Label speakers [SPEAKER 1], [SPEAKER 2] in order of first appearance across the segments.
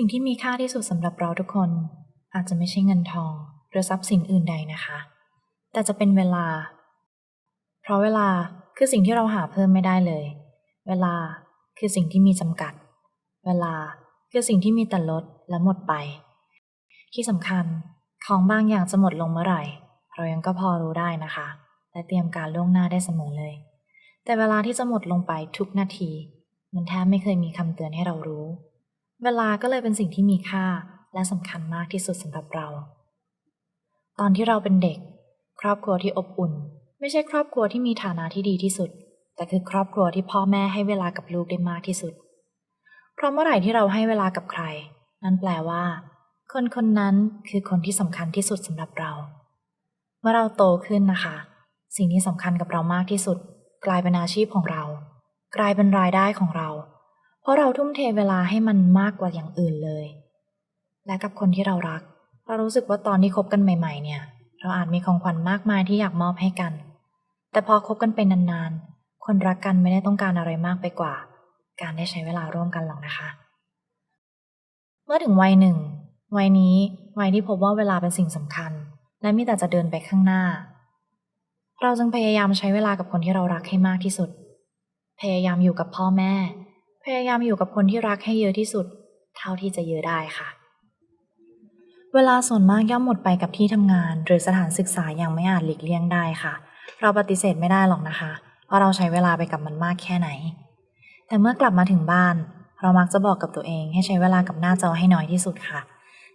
[SPEAKER 1] สิ่งที่มีค่าที่สุดสำหรับเราทุกคน อาจจะไม่ใช่เงินทองหรือทรัพย์สินอื่นใดนะคะ แต่จะเป็นเวลา เพราะเวลาคือสิ่งที่เราหาเพิ่มไม่ได้เลย เวลาคือสิ่งที่มีจำกัด เวลาคือสิ่งที่มีแต่ลดและหมดไป ที่สำคัญของบางอย่างจะหมดลงเมื่อไหร่ เรายังก็พอรู้ได้นะคะ และเตรียมการล่วงหน้าได้เสมอเลย แต่เวลาที่จะหมดลงไปทุกนาที มันแทบไม่เคยมีคำเตือนให้เรารู้ เวลาก็เลยเป็นสิ่งที่มีค่าและสำคัญมากที่สุดสำหรับเรา ตอนที่เราเป็นเด็ก ครอบครัวที่อบอุ่น ไม่ใช่ครอบครัวที่มีฐานะที่ดีที่สุด แต่คือครอบครัวที่พ่อแม่ให้เวลากับลูกได้มากที่สุด เพราะเมื่อไหร่ที่เราให้เวลากับใคร นั่นแปลว่า คนคนนั้นคือคนที่สำคัญที่สุดสำหรับเรา เมื่อเราโตขึ้นนะคะ สิ่งที่สำคัญกับเรามากที่สุด กลายเป็นอาชีพของเรา กลายเป็นรายได้ของเรา ราะเราทุ่มเทเวลาให้มันมากกว่าอย่างอื่นเลย และกับคนที่เรารัก เรารู้สึกว่าตอนที่คบกันใหม่ ๆ เนี่ย เราอาจมีของขวัญมากมายที่อยากมอบให้กัน แต่พอคบกันไปนานๆ คนรักกันไม่ได้ต้องการอะไรมากไปกว่า การได้ใช้เวลาร่วมกันหรอกนะคะ เมื่อถึงวัยหนึ่ง วัยนี้ วัยที่พบว่าเวลาเป็นสิ่งสำคัญ และมีแต่จะเดินไปข้างหน้า เราจึงพยายามใช้เวลากับคนที่เรารักให้มากที่สุด พยายามอยู่กับพ่อแม่ ยายามอยู่กับคนที่รักให้เยอะที่สุด เท่าที่จะเยอะได้ค่ะ เวลาส่วนมากย่อมหมดไปกับที่ทำงาน หรือสถานศึกษาอย่างไม่อาจหลีกเลี่ยงได้ค่ะ เราปฏิเสธไม่ได้หรอกนะคะว่าเราใช้เวลาไปกับมันมากแค่ไหน แต่เมื่อกลับมาถึงบ้าน เรามักจะบอกกับตัวเองให้ใช้เวลากับหน้าจอให้น้อยที่สุดค่ะ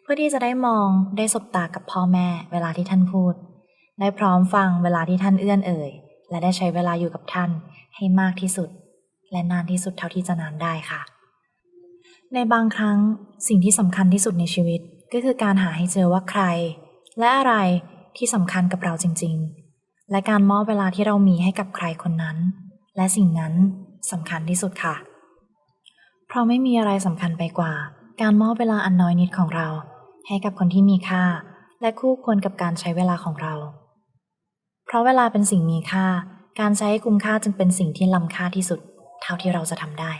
[SPEAKER 1] เพื่อที่จะได้มองได้สบตากับพ่อแม่ เวลาที่ท่านพูด ได้พร้อมฟังเวลาที่ท่านเอื้อนเอ่ย และได้ใช้เวลาอยู่กับท่านให้มากที่สุด และนานที่สุดเท่าที่จะนานได้ค่ะ ในบางครั้งสิ่งที่สำคัญที่สุดในชีวิตก็คือการหาให้เจอว่าใคร และอะไรที่สำคัญกับเราจริง ๆ และการมอบเวลาที่เรามีให้กับใครคนนั้น และสิ่งนั้นสำคัญที่สุดค่ะ เพราะไม่มีอะไรสำคัญไปกว่า การมอบเวลาอันน้อยนิดของเรา ให้กับคนที่มีค่า และคู่ควรกับการใช้เวลาของเรา เพราะเวลาเป็นสิ่งมีค่า การใช้ให้คุ้มค่าจึงเป็นสิ่งที่ล้ำค่าที่สุด เท่าที่เราจะทำได้